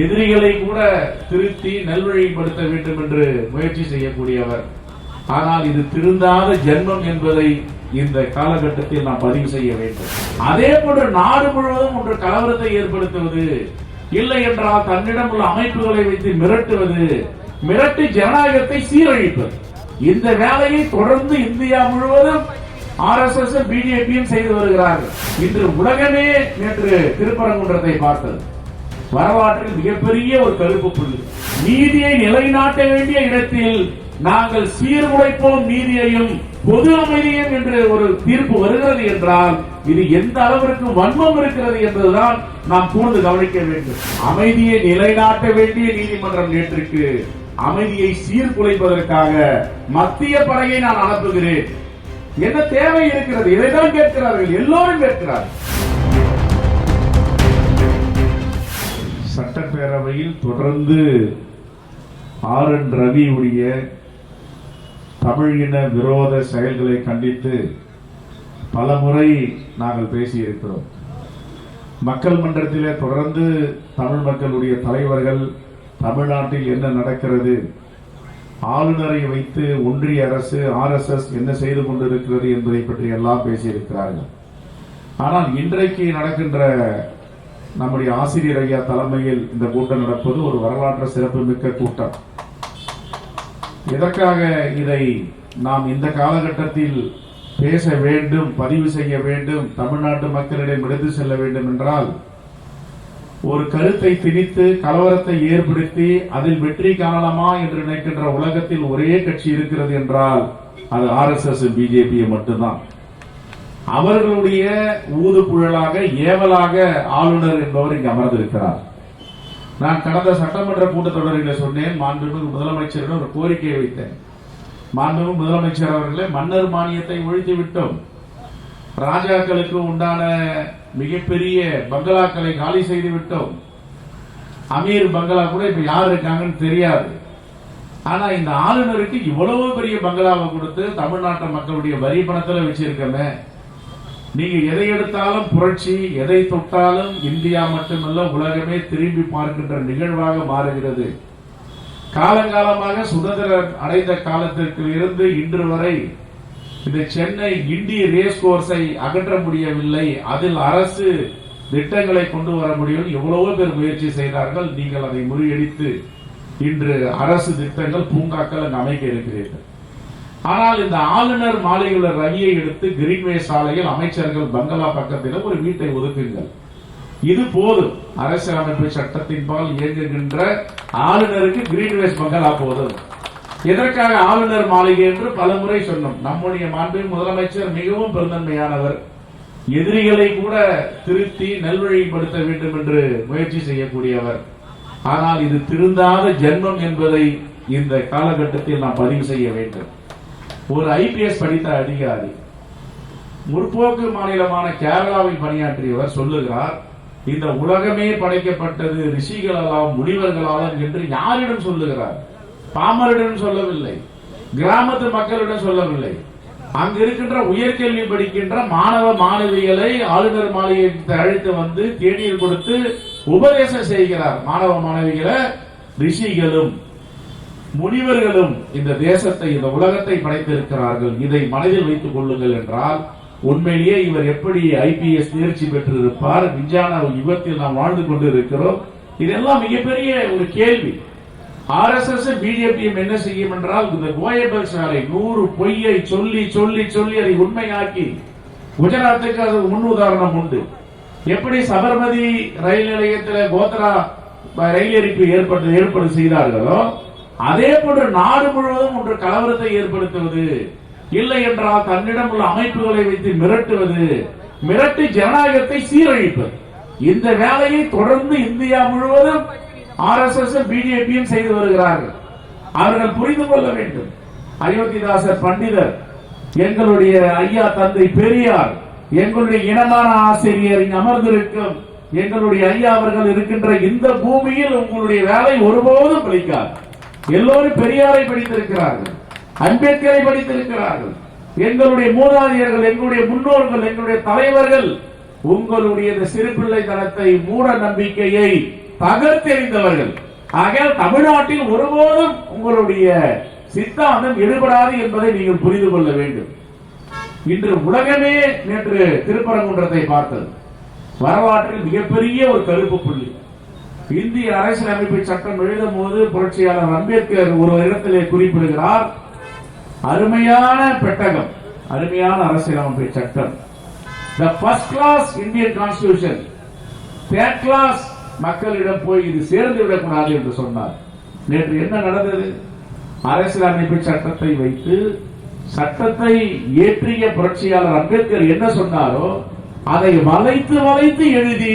எதிரிகளை கூட திருத்தி நல்வழிப்படுத்த வேண்டும் என்று முயற்சி செய்யக்கூடியவர். ஆனால் இது திருந்தாத ஜென்மம் என்பதை இந்த காலகட்டத்தில் நாம் பதிவு செய்ய வேண்டும். அதே போன்று நாடு முழுவதும் ஒன்று கலவரத்தை ஏற்படுத்துவது இல்லை என்றால் தன்னிடம் உள்ள அமைப்புகளை வைத்து மிரட்டுவது மிரட்டி ஜனநாயகத்தை சீரழிப்பது. இந்த வேலையை தொடர்ந்து இந்தியா முழுவதும் ஆர் எஸ் எஸ் பிஜேபியும் செய்து வருகிறார்கள். இன்று உலகமே நேற்று திருப்பரங்குன்றத்தை பார்த்தது. வரலாற்றில் மிகப்பெரிய ஒரு கருப்பு புள்ளி. நீதியை நிலைநாட்ட வேண்டிய இடத்தில் நாங்கள் சீர்குலைப்போம் நீதியையும் பொது அமைதியும் என்று ஒரு தீர்ப்பு வருகிறது என்றால் இது எந்த அளவிற்கு வன்மம் இருக்கிறது என்பதுதான் நாம் கூர்ந்து கவனிக்க வேண்டும். அமைதியை நிலைநாட்ட வேண்டிய நீதிமன்றம் நேற்றுக்கு அமைதியை சீர்குலைப்பதற்காக மத்திய படையை நான் அனுப்புகிறேன். என்ன தேவை இருக்கிறது? இதைதான் கேட்கிறார்கள். எல்லோரும் கேட்கிறார்கள். சட்டப்பேரவையில் தொடர்ந்து ஆர் என் ரவியுடைய தமிழ் இன விரோத செயல்களை கண்டித்து பல முறை நாங்கள் பேசியிருக்கிறோம். மக்கள் மன்றத்திலே தொடர்ந்து தமிழ் மக்களுடைய தலைவர்கள் தமிழ்நாட்டில் என்ன நடக்கிறது ஆளுநரை வைத்து ஒன்றிய அரசு ஆர்எஸ்எஸ் என்ன செய்து கொண்டிருக்கிறது என்பதை பற்றி எல்லாம் பேசியிருக்கிறார்கள். ஆனால் இன்றைக்கு நடக்கின்ற நம்முடைய ஆசிரியர் ஐயா தலைமையில் இந்த கூட்டம் நடப்பது ஒரு வரலாற்று சிறப்புமிக்க கூட்டம். எதற்காக இதை நாம் இந்த காலகட்டத்தில் பேச வேண்டும் பதிவு செய்ய வேண்டும் தமிழ்நாட்டு மக்களிடம் எடுத்து செல்ல வேண்டும் என்றால் ஒரு கருத்தை திணித்து கலவரத்தை ஏற்படுத்தி அதில் வெற்றி காணலாமா என்று நினைக்கின்ற உலகத்தில் ஒரே கட்சி இருக்கிறது என்றால் அது ஆர்எஸ்எஸ் பிஜேபியை மட்டும்தான். அவர்களுடைய ஊதுகுழலாக ஏவலாக ஆளுநர் என்பவர் இங்கு அமர்ந்திருக்கிறார். நான் கடந்த சட்டமன்ற கூட்டத்தொடரில் சொன்னேன் மாண்புமிகு முதலமைச்சரிடம் ஒரு கோரிக்கையை வைத்தேன். மாண்புமிகு முதலமைச்சர் அவர்களே மன்னர் மானியத்தை ஒழித்து விட்டோம். ராஜாக்களுக்கு உண்டான மிகப்பெரிய பங்களாக்களை காலி செய்து விட்டோம். அமீர் பங்களா கூட இப்ப யார் இருக்காங்கன்னு தெரியாது. ஆனா இந்த ஆளுநருக்கு இவ்வளவு பெரிய பங்களாவை கொடுத்து தமிழ்நாட்டு மக்களுடைய வரி பணத்துல வச்சிருக்கமே. நீங்க எதை எடுத்தாலும் புரட்சி எதை தொட்டாலும் இந்தியா மட்டுமல்ல உலகமே திரும்பி பார்க்கின்ற நிகழ்வாக மாறுகிறது. காலங்காலமாக சுதந்திரம் அடைந்த காலத்திற்கு இருந்து இன்று வரை இந்த சென்னை கிண்டி ரேஸ் கோர்ஸை அகற்ற முடியவில்லை. அதில் அரசு திட்டங்களை கொண்டு வர முடியும். எவ்வளவோ பேர் முயற்சி செய்தார்கள். நீங்கள் அதை முறியடித்து இன்று அரசு திட்டங்கள் பூங்காக்கள் அங்கு அமைக்க இருக்கிறீர்கள். ஆனால் இந்த ஆளுநர் மாளிகையில் ரவியை எடுத்து கிரீன்வே சாலையில் அமைச்சர்கள் பங்களா பக்கத்தில் ஒரு வீட்டை ஒதுக்குங்கள். இது போதும். அரசியலமைப்பு சட்டத்தின்பால் இயங்குகின்ற ஆளுநருக்கு கிரீன்வேஸ் பங்களா போதும். எதற்காக ஆளுநர் மாளிகை என்று பலமுறை சொன்னோம். நம்முடைய மாண்பின் முதலமைச்சர் மிகவும் பெருந்தன்மையானவர். எதிரிகளை கூட திருத்தி நல்வழிப்படுத்த வேண்டும் என்று முயற்சி செய்யக்கூடியவர். ஆனால் இது திருந்தாத ஜென்மம் என்பதை இந்த காலகட்டத்தில் நாம் பதிவு செய்ய வேண்டும். ஒரு ஐபிஎஸ் படித்த அதிகாரி. முற்போக்கு மாநிலமான கேரளாவில் பணியாற்றியவர் சொல்லுகிறார் இந்த உலகமே படைக்கப்பட்டது ரிஷிகளாலும் முனிவர்களாலும் என்று யாரிடம் சொல்லுகிறார்? பாமரிடம் சொல்லவில்லை. கிராமத்து மக்களிடம் சொல்லவில்லை. அங்கு இருக்கின்ற உயர்கல்வி படிக்கின்ற மாணவ மாணவிகளை ஆளுநர் மாளிகை அழைத்து வந்து தேநீர் கொடுத்து உபதேசம் செய்கிறார் மாணவ மாணவிகளை ரிஷிகளும். முனிவர்களும் இந்த தேசத்தை இந்த உலகத்தை படைத்திருக்கிறார்கள். இதை மனதில் வைத்துக் கொள்ளுங்கள் என்றால் உண்மையிலேயே இவர் எப்படி ஐபிஎஸ் தேர்ச்சி பெற்றிருப்பார்? விஞ்ஞான யுகத்தில் நாம் வாழ்ந்து கொண்டு இருக்கிறோம் இதெல்லாம் மிகப்பெரிய ஒரு கேள்வி. ஆர்எஸ்எஸ் பிஜேபியும் என்ன செய்யும் என்றால் இந்த கோயபல் சாலை நூறு பொய்யை சொல்லி சொல்லி சொல்லி அதை உண்மையாக்கி குஜராத்துக்கு அது முன் உதாரணம் உண்டு. எப்படி சபர்மதி ரயில் நிலையத்தில் கோத்ரா ரயில் எரிப்பு ஏற்பட்டு ஏற்பாடு செய்தார்களோ அதே போன்று நாடு முழுவதும் ஒன்று கலவரத்தை ஏற்படுத்துவது இல்லை என்றால் தன்னிடம் உள்ள அமைப்புகளை வைத்து மிரட்டுவது மிரட்டி ஜனநாயகத்தை சீரழிப்பது. இந்த வேலையை தொடர்ந்து இந்தியா முழுவதும் ஆர்எஸ்எஸ் பிஜேபியும் செய்து வருகிறார்கள். அவர்கள் புரிந்து கொள்ள வேண்டும். அயோத்திதாசர் பண்டிதர் எங்களுடைய ஐயா தந்தை பெரியார் எங்களுடைய இனமான ஆசிரியர் அமர்ந்திருக்கும் எங்களுடைய ஐயா அவர்கள் இருக்கின்ற இந்த பூமியில் உங்களுடைய வேலை ஒருபோதும் பலிக்காது எல்லோரும் பெரியாரை படித்திருக்கிறார்கள் அம்பேத்கரை படித்திருக்கிறார்கள். எங்களுடைய மூதாதையர்கள் எங்களுடைய முன்னோர்கள் எங்களுடைய தலைவர்கள் உங்களுடைய சிறுபிள்ளை தனத்தை மூட நம்பிக்கையை தகர்த்தெறிந்தவர்கள் ஆகையால் தமிழ்நாட்டில் ஒருபோதும் உங்களுடைய சித்தாந்தம் எடுபடாது என்பதை நீங்கள் புரிந்து கொள்ள வேண்டும். இன்று உலகமே நேற்று திருப்பரங்குன்றத்தை பார்த்தது. வரலாற்றில் மிகப்பெரிய ஒரு கருப்பு புள்ளி. இந்திய அரசியல் அமைப்பு சட்டம் எழுதும் போது புரட்சியாளர் அம்பேத்கர் ஒரு இடத்திலே குறிப்பிடுகிறார் அருமையான பெட்டகம் அருமையான அரசியலமைப்பு சட்டம். The first class Indian constitution third class மக்களிடம் போய் இது சேர்ந்து விடக்கூடாது என்று சொன்னார். நேற்று என்ன நடந்தது? அரசியலமைப்பு சட்டத்தை வைத்து சட்டத்தை இயற்றிய புரட்சியாளர் அம்பேத்கர் என்ன சொன்னாரோ அதை வளைத்து வளைத்து எழுதி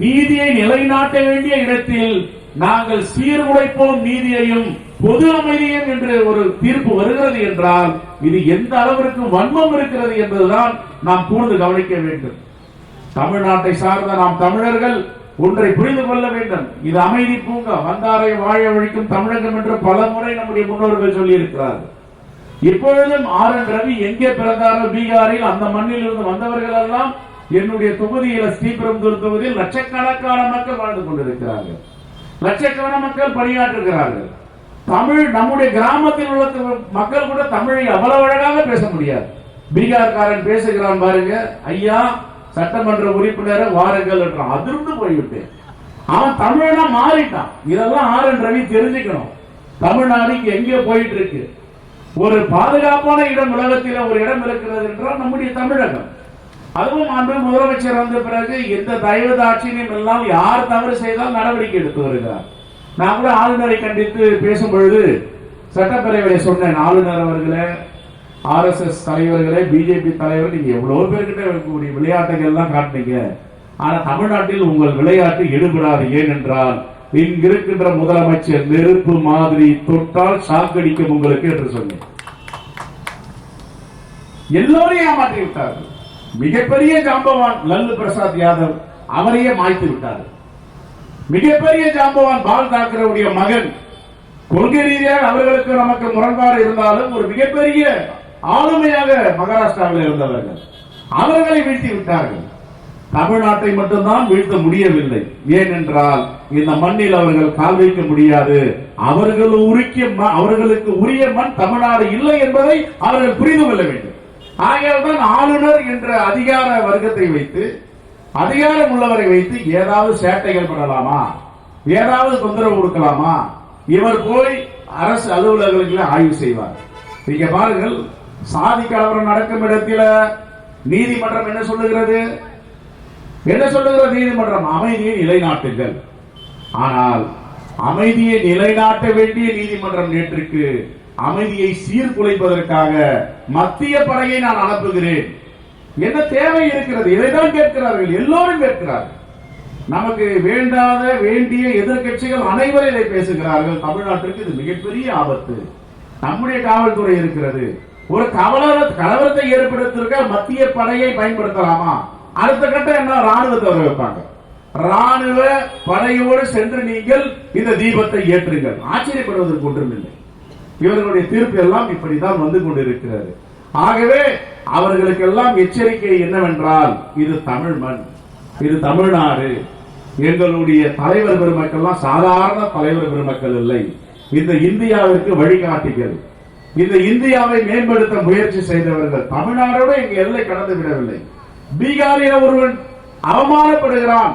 நீதியை நிலைநாட்ட வேண்டிய இடத்தில் நாங்கள் சீர்குலைப்போம் நீதியையும் பொது அமைதியும் என்று ஒரு தீர்ப்பு வருகிறது என்றால் இது எந்த அளவிற்கு வன்மம் இருக்கிறது என்பதுதான் நாம் கூர்ந்து கவனிக்க வேண்டும். தமிழ்நாட்டை சார்ந்த நாம் தமிழர்கள் ஒன்றை புரிந்து கொள்ள வேண்டும். இது அமைதி பூங்கா வந்தாரை வாழ வழிக்கும் தமிழகம் என்று பல முறை நம்முடைய முன்னோர்கள் சொல்லியிருக்கிறார்கள். இப்பொழுதும் ஆர் என் ரவி எங்கே பிறந்தாரோ பீகாரில் அந்த மண்ணில் இருந்து வந்தவர்கள் எல்லாம் என்னுடைய தொகுதியில ஸ்ரீபெரும்புதூர் தொகுதியில் லட்சக்கணக்கான மக்கள் வாழ்ந்து கொண்டிருக்கிறார்கள். லட்சக்கணக்கான மக்கள் பணியாற்றுகிறார்கள். தமிழ் நம்முடைய கிராமத்தில் உள்ள மக்கள் கூட தமிழை அவ்வளவு அழகாக பேச முடியாது. பீகார்காரன் பேசுகிறான் பாருங்க ஐயா சட்டமன்ற உறுப்பினரை வாருங்கள் என்றான். அதிர்ந்து போய்விட்டேன். அவன் தமிழனா மாறிட்டான். இதெல்லாம் ஆர் என் ரவி தெரிஞ்சுக்கணும். தமிழ்நாடு இங்க எங்கேயோ போயிட்டு இருக்கு? ஒரு பாதுகாப்பான இடம் உலகத்தில் ஒரு இடம் இருக்கிறது என்றால் நம்முடைய தமிழகம். அதுவும் அன்று முதலமைச்சர் வந்த பிறகு எந்த தயவு தாட்சியம் எல்லாம் யார் தவறு செய்தால் நடவடிக்கை எடுத்து வருகிறார். நான் கூட ஆளுநரை கண்டித்து பேசும் பொழுது சொன்னேன் ஆளுநர் அவர்களே ஆர்எஸ்எஸ் தலைவர்களே பிஜேபி தலைவர் நீங்க எவ்வளவு பேர்கிட்ட இருக்கக்கூடிய விளையாட்டுகள் எல்லாம் காட்டினீங்க. ஆனா தமிழ்நாட்டில் உங்கள் விளையாட்டு எடுபடாது ஏனென்றால் இங்கு இருக்கின்ற முதலமைச்சர் நெருப்பு மாதிரி தொட்டால் சாக்கடிக்கும் உங்களுக்கு என்று சொன்னேன். எல்லோரையும் ஏமாற்றி விட்டார்கள் மிகப்பெரிய ஜாம்பவான் லல்லு பிரசாத் யாதவ் அவரையே மாய்த்து விட்டார் மிகப்பெரிய ஜாம்பவான் பால் தாக்கரவுடைய மகன் கொள்கை ரீதியாக அவர்களுக்கு நமக்கு முரண்பாடு இருந்தாலும் ஒரு மிகப்பெரிய ஆளுமையாக மகாராஷ்டிராவில் இருந்தவர்கள் அவர்களை வீழ்த்தி விட்டார்கள். தமிழ்நாட்டை மட்டும்தான் வீழ்த்த முடியவில்லை. ஏனென்றால் இந்த மண்ணில் அவர்கள் கால் வைக்க முடியாது. அவர்கள் உருக்கிய அவர்களுக்கு உரிய மண் தமிழ்நாடு இல்லை என்பதை அவர்கள் புரிந்து கொள்ள வேண்டும். ஆகையால் தான் ஆளுநர் என்ற அதிகார வர்க்கத்தை வைத்து அதிகாரம் உள்ளவரை வைத்து ஏதாவது சேட்டைகள் பண்ணலாமா? ஏதாவது தொந்தரவு கொடுக்கலாமா? இவர் போய் அரசு அலுவலர்களுக்கு ஆய்வு செய்வார். நீங்க பாருங்கள் சாதி கலவரம் நடக்கும் இடத்தில் நீதிமன்றம் என்ன சொல்லுகிறது? என்ன சொல்லுகிற நீதிமன்றம்? அமைதியை நிலைநாட்டுங்கள். ஆனால் அமைதியை நிலைநாட்ட வேண்டிய நீதிமன்றம் நேற்றுக்கு அமைதியை சீர்குலைப்பதற்காக மத்திய படையை நான் அனுப்புகிறேன். என்ன தேவை இருக்கிறது? இதைதான் கேட்கிறார்கள்? எல்லோரும் கேட்கிறார்கள். நமக்கு வேண்டாத வேண்டிய எதிர்க்கட்சிகள் அனைவரும் இதை பேசுகிறார்கள். தமிழ்நாட்டிற்கு இது மிகப்பெரிய ஆபத்து. நம்முடைய காவல்துறை இருக்கிறது. ஒரு கவலர கலவரத்தை ஏற்படுத்திருக்க மத்திய படையை பயன்படுத்தலாமா? அடுத்த கட்டம் என்ன ராணுவத்தை வர வைப்பாங்க. ராணுவ படையோடு சென்று நீங்கள் இந்த தீபத்தை ஏற்றுங்கள். ஆச்சரியப்படுவதற்கு ஒன்றும் இல்லை இவர்களுடைய தீர்ப்பு எல்லாம் இப்படிதான் வந்து கொண்டிருக்கிறது. ஆகவே அவர்களுக்கெல்லாம் எச்சரிக்கை என்னவென்றால் இது தமிழ் மண் இது தமிழ்நாடு. எங்களுடைய தலைவர் பெருமக்கள்லாம் சாதாரண தலைவர் பெருமக்கள் இல்லை. இந்த இந்தியாவிற்கு வழிகாட்டிகள். இந்த இந்தியாவை மேம்படுத்த முயற்சி செய்தவர்கள் தமிழ்நாடோடு எங்க எல்லை கடந்து விடவில்லை. பீகாரில் ஒருவன் அவமானப்படுகிறான்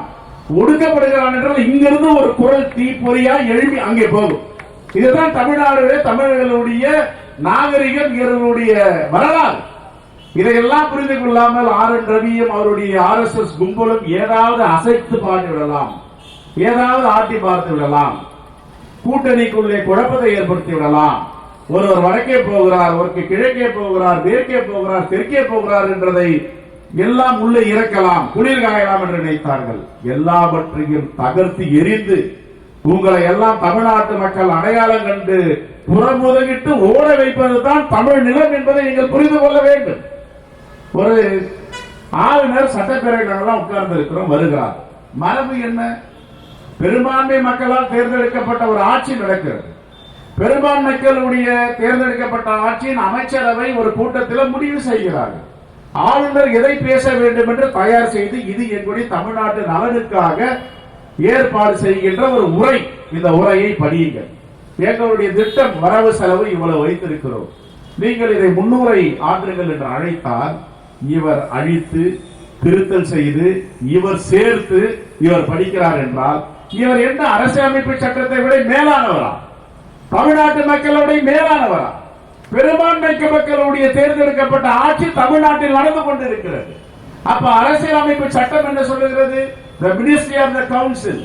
ஒடுக்கப்படுகிறான் என்றால் இங்கிருந்து ஒரு குரல் தீப்பொறியா எழுப்பி அங்கே போகும். இதுதான் தமிழ்நாடு தமிழர்களுடைய நாகரிகம் இவர்களுடைய வரலாறு. இதையெல்லாம் புரிந்து கொள்ளாமல் ஆர் என் ரவியும் அவருடைய ஆர் எஸ் எஸ் கும்பலும் ஏதாவது அசைத்து பார்த்து விடலாம். ஏதாவது ஆட்டி பார்த்து விடலாம். கூட்டணிக்குள்ளே குழப்பத்தை ஏற்படுத்தி விடலாம். ஒருவர் வடக்கே போகிறார் ஒருக்கு கிழக்கே போகிறார் மேற்கே போகிறார் தெற்கே போகிறார் என்றதை எல்லாம் உள்ளே இறக்கலாம் குளிர் காயலாம் என்று நினைத்தார்கள். எல்லாவற்றையும் தகர்த்து எரிந்து உங்களை எல்லாம் தமிழ்நாட்டு மக்கள் அடையாளம் கண்டு புறமுதகிட்டு ஓட வைப்பதுதான் தமிழ் நிலம் என்பதை நீங்கள் புரிந்து கொள்ள வேண்டும். ஒரு ஆளுநர் சட்டப்பேரவைகளெல்லாம் உட்கார்ந்து இருக்கிறோம் வருகிறார். மரபு என்ன? பெரும்பான்மை மக்களால் தேர்ந்தெடுக்கப்பட்ட ஒரு ஆட்சி நடக்கிறது. பெரும்பான்மைக்களுடைய தேர்ந்தெடுக்கப்பட்ட ஆட்சியின் அமைச்சரவை ஒரு கூட்டத்தில் முடிவு செய்கிறார்கள். ஆளுநர் எதை பேச வேண்டும் என்று தயார் செய்து இது என்னுடைய தமிழ்நாட்டு நலனுக்காக ஏற்பாடு செய்கின்ற ஒரு உரை. இந்த உரையை படியுங்கள். எங்களுடைய திட்டம் வரவு செலவு இவ்வளவு வைத்திருக்கிறோம். நீங்கள் இதை முன்னுரை ஆற்றுங்கள் என்று அழைத்தால் இவர் அழித்து திருத்தல் செய்து இவர் சேர்த்து இவர் படிக்கிறார் என்றால் இவர் என்ன அரசியலமைப்பு சட்டத்தை விட மேலானவரா? தமிழ்நாட்டு மக்களுடைய மேலானவரா? பெரும்பான்மைக்கு மக்களுடைய தேர்ந்தெடுக்கப்பட்ட ஆட்சி தமிழ்நாட்டில் நடந்து கொண்டிருக்கிறது. அப்ப அரசியலமைப்பு சட்டம் என்ன சொல்லுகிறது? The ministry of the council.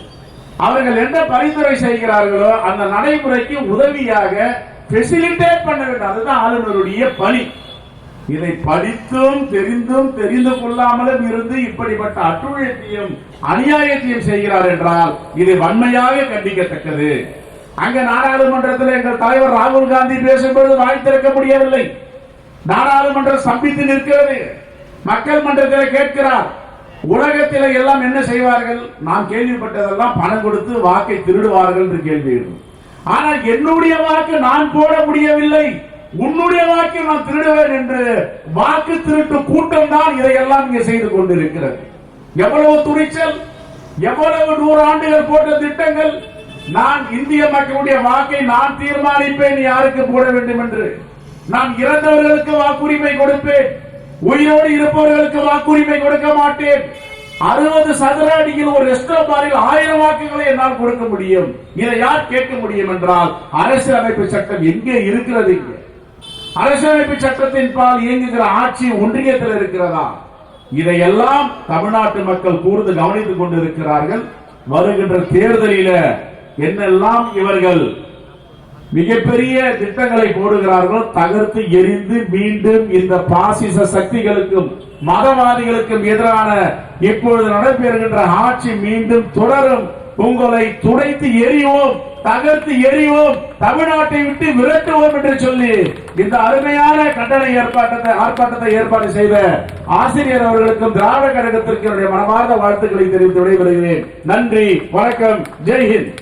அவர்கள் என்ன பரிந்துரை செய்கிறார்களோ அந்த நடைமுறைக்கு உதவியாக ஃபெசிலிட்டேட் பண்ண வேண்டும். அதுதான் ஆளுநருடைய பணி. இதை படித்தும் தெரிந்தும் தெரிந்து கொள்ளாமலும் இருந்து இப்படிப்பட்ட அட்டுழியத்தையும் அநியாயத்தையும் செய்கிறார் என்றால் இது வன்மையாக கண்டிக்கத்தக்கது. அங்க நாடாளுமன்றத்தில் எங்கள் தலைவர் ராகுல் காந்தி பேசும்போது வாய் திறக்க முடியவில்லை. நாடாளுமன்றம் சம்பித்து நிற்கிறது. மக்கள் மன்றத்தில் கேட்கிறார் உலகத்தில் எல்லாம் என்ன செய்வார்கள்? நான் கேள்விப்பட்டதெல்லாம் பணம் கொடுத்து வாக்கை திருடுவார்கள் என்று கேள்வி ஆனால் என்னுடைய வாக்கு நான் போட முடியவில்லை. உன்னுடைய வாக்கு நான் திருடுவேன் என்று வாக்கு திருட்டு கூட்டம் தான் இதையெல்லாம் இங்கே செய்து கொண்டிருக்கிறது. எவ்வளவு துணிச்சல் எவ்வளவு நூறு ஆண்டுகள் போட்ட திட்டங்கள். நான் இந்திய மக்களுடைய வாக்கை நான் தீர்மானிப்பேன் யாருக்கு போட வேண்டும் என்று. நான் இறந்தவர்களுக்கு வாக்குரிமை கொடுப்பேன். உயிரோடு இருப்பவர்களுக்கு வாக்குரிமை கொடுக்க மாட்டேன். அறுபது சதுர அடியில் ஒரு எஸ்டோ பாரில் ஆயிரம் வாக்குகளை என்னால் கொடுக்க முடியும். இதை யார் கேட்க முடியும் என்றால் அரசியலமைப்பு சட்டம் எங்கே இருக்கிறது இங்கே? அரசியலமைப்பு சட்டத்தின் பால் இயங்குகிற ஆட்சி ஒன்றியத்தில் இருக்கிறதா? இதையெல்லாம் தமிழ்நாட்டு மக்கள் கூர்ந்து கவனித்துக் கொண்டிருக்கிறார்கள். வருகின்ற தேர்தலில என்னெல்லாம் இவர்கள் மிகப்பெரிய திட்டங்களை போடுகிறார்கள் தகர்த்து எரிந்து மீண்டும் இந்த பாசிச சக்திகளுக்கும் மதவாதிகளுக்கும் எதிரான இப்பொழுது நடைபெறுகின்ற ஆட்சி மீண்டும் தொடரும். உங்களை துடைத்து எரிவோம் தகர்த்து எரிவோம் தமிழ்நாட்டை விட்டு விரட்டுவோம் என்று சொல்லி இந்த அருமையான கண்டன ஏற்பாட்டத்தை ஆர்ப்பாட்டத்தை ஏற்பாடு செய்த ஆசிரியர் அவர்களுக்கும் திராவிட கழகத்திற்கு என்னுடைய மனமார்ந்த வாழ்த்துக்களை தெரிவித்து விடைபெறுகிறேன். நன்றி வணக்கம் ஜெய்ஹிந்த்